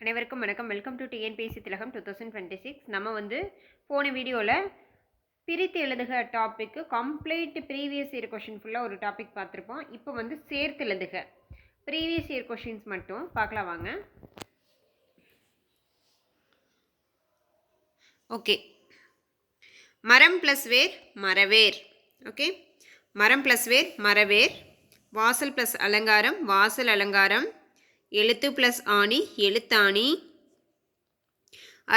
அனைவருக்கும் வணக்கம். Welcome to TNPSC Thilagam two thousand twenty six நம்ம வந்து போன வீடியோவில் பிரித்து எழுதுக topic complete previous year question ஃபுல்லாக ஒரு டாபிக் பார்த்துருப்போம். இப்போ வந்து சேர்த்து எழுதுக. ப்ரீவியஸ் இயர் கொஷின்ஸ் மட்டும் பார்க்கலாம் வாங்க. ஓகே மரம் ப்ளஸ் வேர் மரவேர். ஓகே மரம் ப்ளஸ் வேர் மரவேர். வாசல் ப்ளஸ் அலங்காரம் வாசல் அலங்காரம். எழுத்து ப்ளஸ் ஆணி எழுத்தாணி.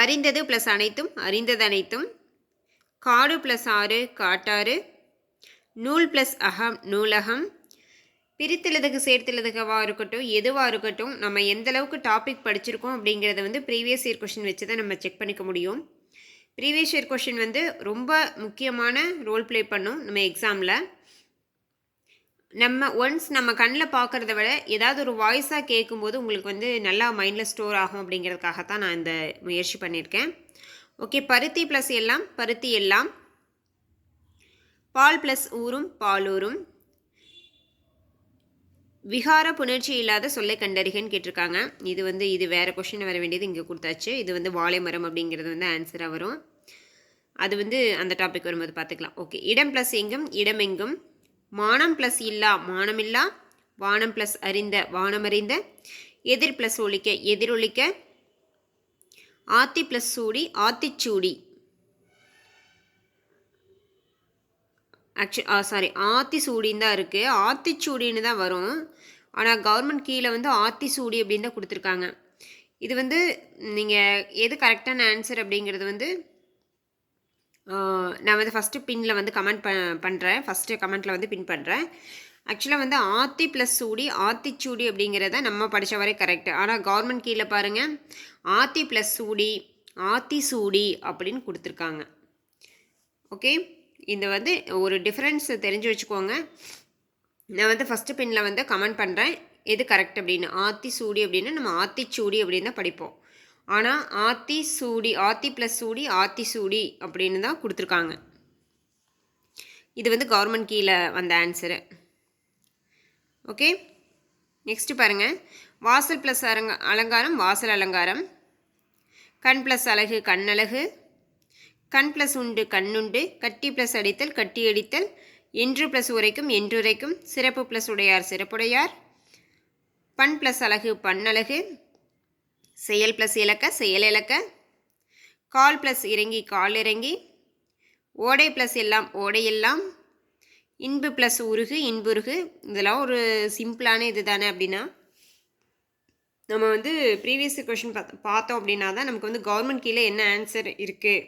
அறிந்தது ப்ளஸ் அனைத்தும் அறிந்தது அனைத்தும் காடு ப்ளஸ் ஆறு காட்டாறு. நூல் ப்ளஸ் அகம் நூலகம். பிரித்தெழுதுக்கு சேர்த்தெழுதுகவாக இருக்கட்டும் எதுவாக இருக்கட்டும் நம்ம எந்த அளவுக்கு டாபிக் படிச்சிருக்கோம் அப்படிங்கிறத வந்து ப்ரீவியஸ் இயர் கொஷின் வச்சு தான் நம்ம செக் பண்ணிக்க முடியும். ப்ரீவியஸ் இயர் கொஷின் வந்து ரொம்ப முக்கியமான ரோல் ப்ளே பண்ணும் நம்ம எக்ஸாமில் நம்ம ஒன்ஸ் நம்ம கண்ணில் பார்க்குறத விட ஏதாவது ஒரு வாய்ஸாக கேட்கும்போது உங்களுக்கு வந்து நல்லா மைண்டில் ஸ்டோர் ஆகும் அப்படிங்கிறதுக்காகத்தான் நான் இந்த முயற்சி பண்ணியிருக்கேன் ஓகே பருத்தி ப்ளஸ் எல்லாம் பருத்தி எல்லாம். பால் ப்ளஸ் ஊரும் பாலூரும் விகார புணர்ச்சி இல்லாத சொல்லை கண்டறிகன்னு கேட்டிருக்காங்க. இது வந்து இது வேறு கொஷின் வர வேண்டியது இங்கே கொடுத்தாச்சு. இது வந்து வாழை மரம் அப்படிங்கிறது வந்து ஆன்சராக வரும். அது வந்து அந்த டாபிக் வரும்போது பார்த்துக்கலாம். ஓகே இடம் ப்ளஸ் எங்கும் இடம் எங்கும். மானம் ப்ளஸ் இல்லா மானமில்லா வானம் ப்ளஸ் அறிந்த வானமறிந்த எதிர் ப்ளஸ் ஒழிக்க எதிரொலிக்க ஆத்தி ப்ளஸ் சூடி ஆத்திச்சூடி ஆக்சுவல் சாரி ஆத்தி சூடின்னு தான் இருக்குது ஆத்திச்சூடின்னு தான் வரும். ஆனால் கவர்மெண்ட் கீழே வந்து ஆத்தி சூடி அப்படின்னு தான் கொடுத்துருக்காங்க. இது வந்து நீங்கள் எது கரெக்டான ஆன்சர் அப்படிங்கிறது வந்து நான் வந்து ஃபஸ்ட்டு பின்னில் வந்து கமெண்ட் ப பண்ணுறேன் ஃபஸ்ட்டு கமெண்ட்டில் வந்து பின் பண்ணுறேன் ஆக்சுவலாக வந்து ஆத்தி ப்ளஸ் சூடி ஆத்திச்சூடி அப்படிங்கிறத நம்ம படித்த வரை கரெக்டு ஆனால் கவர்மெண்ட் கீழே பாருங்கள் ஆத்தி ப்ளஸ் சூடி ஆத்தி சூடி அப்படின்னு கொடுத்துருக்காங்க. ஓகே இந்த வந்து ஒரு டிஃப்ரென்ஸ் தெரிஞ்சு வச்சுக்கோங்க. நான் வந்து ஃபஸ்ட்டு பின்னில் வந்து கமெண்ட் பண்ணுறேன் எது கரெக்ட் அப்படின்னு? ஆத்தி சூடி அப்படின்னு நம்ம ஆத்திச்சூடி அப்படின்னு தான் படிப்போம். ஆனால் ஆத்தி சூடி ஆத்தி ப்ளஸ் சூடி ஆத்தி சூடி அப்படின்னு தான் கொடுத்துருக்காங்க. இது வந்து கவர்மெண்ட் கீழே வந்த ஆன்சரு ஓகே நெக்ஸ்ட்டு பாருங்கள் வாசல் ப்ளஸ் அரங்க அலங்காரம் வாசல் அலங்காரம். கண் ப்ளஸ் அழகு கண்ணழகு கண் ப்ளஸ் உண்டு கண்ணுண்டு கட்டி ப்ளஸ் அடித்தல் கட்டி அடித்தல். என்று ப்ளஸ் உரைக்கும் என்றுரைக்கும் சிறப்பு ப்ளஸ் உடையார் சிறப்புடையார். பண் ப்ளஸ் அழகு பண்ணழகு செயல் ப்ளஸ் இலக்க செயல் இலக்க. கால் ப்ளஸ் இறங்கி கால் இறங்கி. ஓடை ப்ளஸ் எல்லாம் ஓடை எல்லாம். இன்பு ப்ளஸ் உருகு இன்புருகு இதெல்லாம் ஒரு சிம்பிளான இது தானே அப்படின்னா. நம்ம வந்து ப்ரீவியஸ் கொஷின் பார்த்து பார்த்தோம் அப்படின்னா தான் நமக்கு வந்து கவர்மெண்ட் கீழே என்ன ஆன்சர் இருக்குது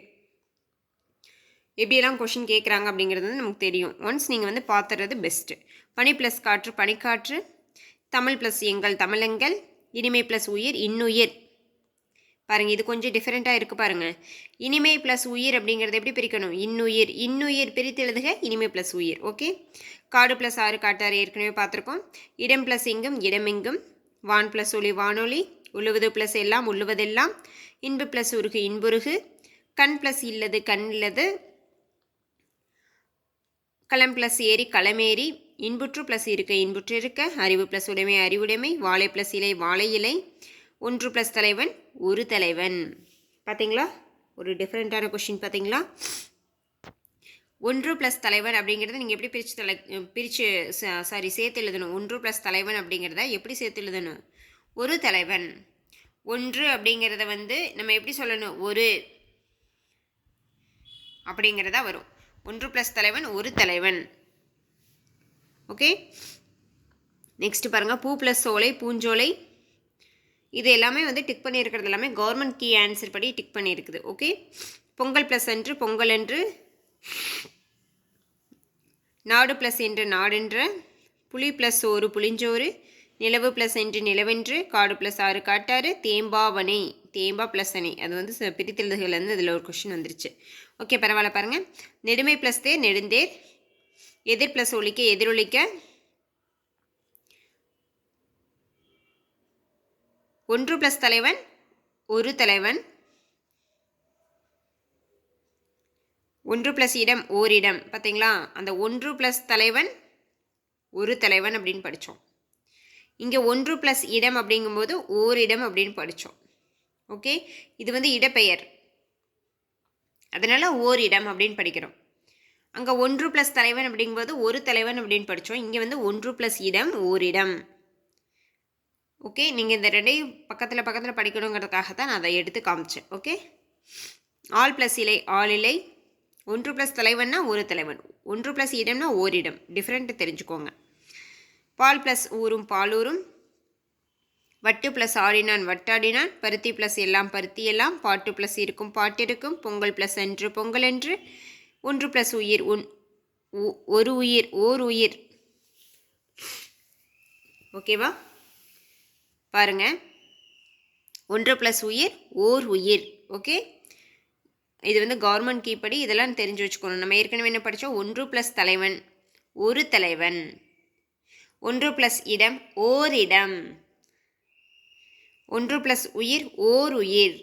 எப்படியெல்லாம் கொஷின் கேட்குறாங்க அப்படிங்கிறது வந்து நமக்கு தெரியும். ஒன்ஸ் நீங்கள் வந்து பார்த்துறது பெஸ்ட்டு பனி ப்ளஸ் காற்று பனிக்காற்று. தமிழ் ப்ளஸ் எங்கள் தமிழெங்கள் இனிமை ப்ளஸ் உயிர் இன்னுயிர். பாருங்கள் இது கொஞ்சம் டிஃப்ரெண்ட்டாக இருக்குது பாருங்கள் இனிமை ப்ளஸ் உயிர் அப்படிங்கிறது எப்படி பிரிக்கணும்? இன்னுயிர். இன்னுயிர் பிரித்து எழுதுக இனிமை ப்ளஸ் உயிர். ஓகே காடு ப்ளஸ் ஆறு காட்டாறு ஏற்கனவே பார்த்துருக்கோம். இடம் ப்ளஸ் இங்கும் இடமெங்கும் வான் ப்ளஸ் ஒளி வானொலி உழுவது ப்ளஸ் எல்லாம் உள்ளுவதெல்லாம் இன்பு ப்ளஸ் உருகு இன்புருகு கண் ப்ளஸ் இல்லது கண் இல்லது. களம் ப்ளஸ் ஏரி களமேறி இன்புற்று ப்ளஸ் இருக்க இன்புற்று இருக்க. அறிவு ப்ளஸ் உடைமை அறிவுடைமை. வாழை ப்ளஸ் இலை வாழை இலை. ஒன்று ப்ளஸ் தலைவன் ஒரு தலைவன். பார்த்தீங்களா ஒரு டிஃப்ரெண்ட்டான கொஷின் பார்த்தீங்களா ஒன்று ப்ளஸ் தலைவன் அப்படிங்கிறத நீங்கள் எப்படி பிரித்து தலை பிரித்து சாரி சேர்த்து எழுதணும். ஒன்று ப்ளஸ் தலைவன் அப்படிங்கிறத எப்படி சேர்த்து எழுதணும்? ஒரு தலைவன். ஒன்று அப்படிங்கிறத வந்து நம்ம எப்படி சொல்லணும்? ஒரு அப்படிங்கிறதா வரும். ஒன்று ப்ளஸ் தலைவன் ஒரு தலைவன். ஓகே நெக்ஸ்ட் பாருங்கள் பூ ப்ளஸ் சோலை பூஞ்சோலை இது எல்லாமே வந்து டிக் பண்ணியிருக்கிறது எல்லாமே கவர்மெண்ட் கீ ஆன்சர் படி டிக் பண்ணியிருக்குது ஓகே பொங்கல் ப்ளஸ் என்று பொங்கல் என்று நாடு ப்ளஸ் என்று நாடென்ற புலி ப்ளஸ் சோறு புளிஞ்சோறு நிலவு ப்ளஸ் என்று நிலவென்று காடு ப்ளஸ் ஆறு காட்டாறு தேம்பாவனை தேம்பா ப்ளஸ் அணை. அது வந்து பிரித்தெழுதுகள்லேருந்து அதில் ஒரு கொஷின் வந்துருச்சு. ஓகே பரவாயில்ல பாருங்கள் நெடுமை ப்ளஸ் தேர் நெடுந்தேர் எதிர் ப்ளஸ் ஒழிக்க எதிரொலிக்க ஒன்று ப்ளஸ் தலைவன் ஒரு தலைவன். ஒன்று ப்ளஸ் இடம் ஓரிடம். பார்த்தீங்களா அந்த ஒன்று ப்ளஸ் தலைவன் ஒரு தலைவன் அப்படின்னு படித்தோம் இங்கே ஒன்று ப்ளஸ் இடம் அப்படிங்கும்போது ஓரிடம் அப்படின்னு படித்தோம் ஓகே இது வந்து இடப்பெயர். அதனால் ஓரிடம் அப்படின்னு படிக்கிறோம். அங்கே ஒன்று ப்ளஸ் தலைவன் அப்படிங்கும்போது ஒரு தலைவன் அப்படின்னு படித்தோம் இங்கே வந்து ஒன்று ப்ளஸ் இடம் ஓரிடம். ஓகே நீங்கள் இந்த ரெண்டையும் பக்கத்தில் பக்கத்தில் படிக்கணுங்கிறதுக்காக தான் நான் அதை எடுத்து காமிச்சேன். ஓகே ஆல் ப்ளஸ் இலை ஆல் இலை. ஒன்று ப்ளஸ் தலைவன்னா ஒரு தலைவன். ஒன்று ப்ளஸ் இடம்னா ஓரிடம். டிஃப்ரெண்ட்டு தெரிஞ்சுக்கோங்க. பால் ப்ளஸ் ஊரும் பாலூரும் வட்டு ப்ளஸ் ஆடினான் வட்டாடினான். பருத்தி ப்ளஸ் எல்லாம் பருத்தி எல்லாம். பாட்டு ப்ளஸ் இருக்கும் பாட்டிருக்கும் பொங்கல் ப்ளஸ் என்று பொங்கல் என்று. ஒன்று ப்ளஸ் உயிர் உன் உ- ஒரு உயிர் ஓர் உயிர். ஓகேவா பாருங்கள் ஒன்று ப்ளஸ் உயிர் ஓர் உயிர். ஓகே இது வந்து கவர்மெண்ட் கீப்படி இதெல்லாம் தெரிஞ்சு வச்சுக்கணும். நம்ம ஏற்கனவே என்ன படித்தோம் ஒன்று ப்ளஸ் தலைவன் ஒரு தலைவன். ஒன்று ப்ளஸ் இடம் ஓர் இடம். ஒன்று ப்ளஸ் உயிர் ஓர் உயிர்.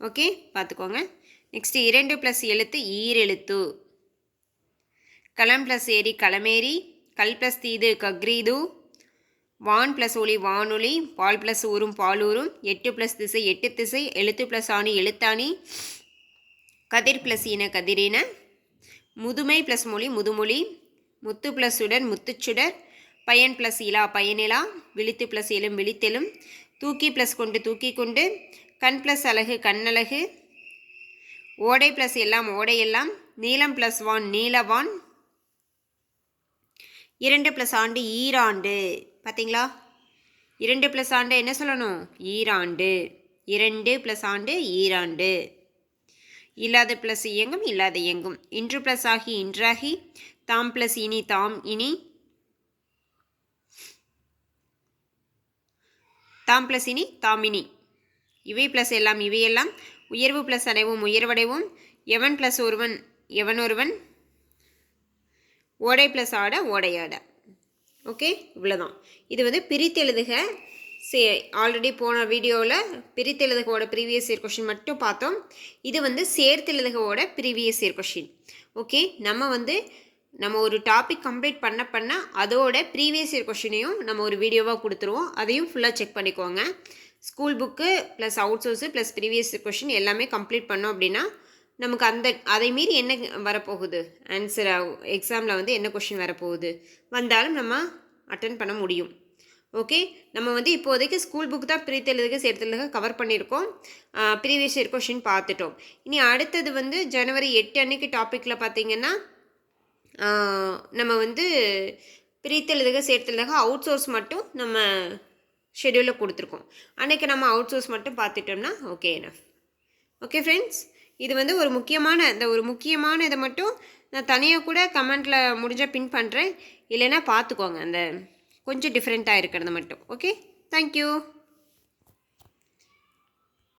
ஓகே பார்த்துக்கோங்க. நெக்ஸ்ட் இரண்டு ப்ளஸ் எழுத்து ஈரெழுத்து. களம் ப்ளஸ் ஏரி களமேரி கல் ப்ளஸ் தீது கக்ரீது. வான் ப்ளஸ் ஒளி வானொலி பால் ப்ளஸ் ஊரும் பாலூரும் எட்டு ப்ளஸ் திசை எட்டு திசை எழுத்து ப்ளஸ் ஆணி எழுத்தாணி கதிர் ப்ளஸ் இன கதிரின முதுமை ப்ளஸ் மொழி முதுமொழி முத்து ப்ளஸ் சுடர் முத்துச்சுடர் பயன் ப்ளஸ் இலா பயனிலா விழித்து ப்ளஸ் எழும் விழித்தெலும் தூக்கி ப்ளஸ் கொண்டு தூக்கி கொண்டு கண் ப்ளஸ் அழகு கண்ணழகு ஓடை ப்ளஸ் எல்லாம் ஓடையெல்லாம் நீலம் ப்ளஸ் வான் நீலவான் இரண்டு ப்ளஸ் ஆண்டு ஈராண்டு. பார்த்தீங்களா இரண்டு ப்ளஸ் ஆண்டு என்ன சொல்லணும்? ஈராண்டு. இரண்டு ப்ளஸ் ஆண்டு ஈராண்டு. இல்லாத ப்ளஸ் இயங்கும் இல்லாத இயங்கும். இன்று ப்ளஸ் ஆகி இன்றாகி தாம் ப்ளஸ் இனி தாம் இனி. தாம் ப்ளஸ் இனி தாமினி இவை ப்ளஸ் எல்லாம் இவையெல்லாம் உயர்வு ப்ளஸ் அடைவும் உயர்வடைவும் எவன் ப்ளஸ் ஒருவன்? எவன் ஒருவன்? ஓடை ப்ளஸ் ஆட ஓடையாட ஓகே? இவ்வளோதான் இது வந்து பிரித்தெழுதுக சே ஆல்ரெடி போன வீடியோவில் பிரித்தெழுதுகோட ப்ரீவியஸ் இயர் கொஷின் மட்டும் பார்த்தோம். இது வந்து சேர்த்தெழுதுகோட ப்ரீவியஸ் இயர் கொஷின் ஓகே? நம்ம வந்து நம்ம ஒரு டாபிக் கம்ப்ளீட் பண்ண பண்ண அதோட ப்ரீவியஸ் இயர் கொஷினையும் நம்ம ஒரு வீடியோவாக கொடுத்துருவோம். அதையும் ஃபுல்லாக செக் பண்ணிக்கோங்க. School book plus out source plus previous question எல்லாமே கம்ப்ளீட் பண்ணோம் அப்படின்னா நமக்கு அந்த அதை மீறி என்ன வரப்போகுது? ஆன்சர் எக்ஸாமில் வந்து என்ன கொஷின் வரப்போகுது? வந்தாலும் நம்ம அட்டன் பண்ண முடியும். ஓகே நம்ம வந்து இப்போதைக்கு ஸ்கூல் புக் தான் பிரித்தெழுதுக சேர்த்தெழுதுக கவர் பண்ணியிருக்கோம். ப்ரீவியஸ் இயர் கொஷின் பார்த்துட்டோம். இனி அடுத்தது வந்து ஜனவரி எட்டு அன்னைக்கு டாப்பிக்கில் பார்த்திங்கன்னா நம்ம வந்து பிரித்தெழுதுக சேர்த்தெழுதுக அவுட் சோர்ஸ் மட்டும் நம்ம ஷெடியூலில் கொடுத்துருக்கோம். அன்றைக்கி நம்ம அவுட் சோர்ஸ் மட்டும் பார்த்துட்டோம்னா ஓகே எனஃப் ஓகே ஃப்ரெண்ட்ஸ் இது வந்து ஒரு முக்கியமான இந்த ஒரு முக்கியமான இதை மட்டும் நான் தனியாக கூட கமெண்ட்டில் முடிஞ்சால் பின் பண்ணுறேன் இல்லைன்னா பார்த்துக்கோங்க அந்த கொஞ்சம் டிஃப்ரெண்ட்டாக இருக்கிறது மட்டும். Okay thank you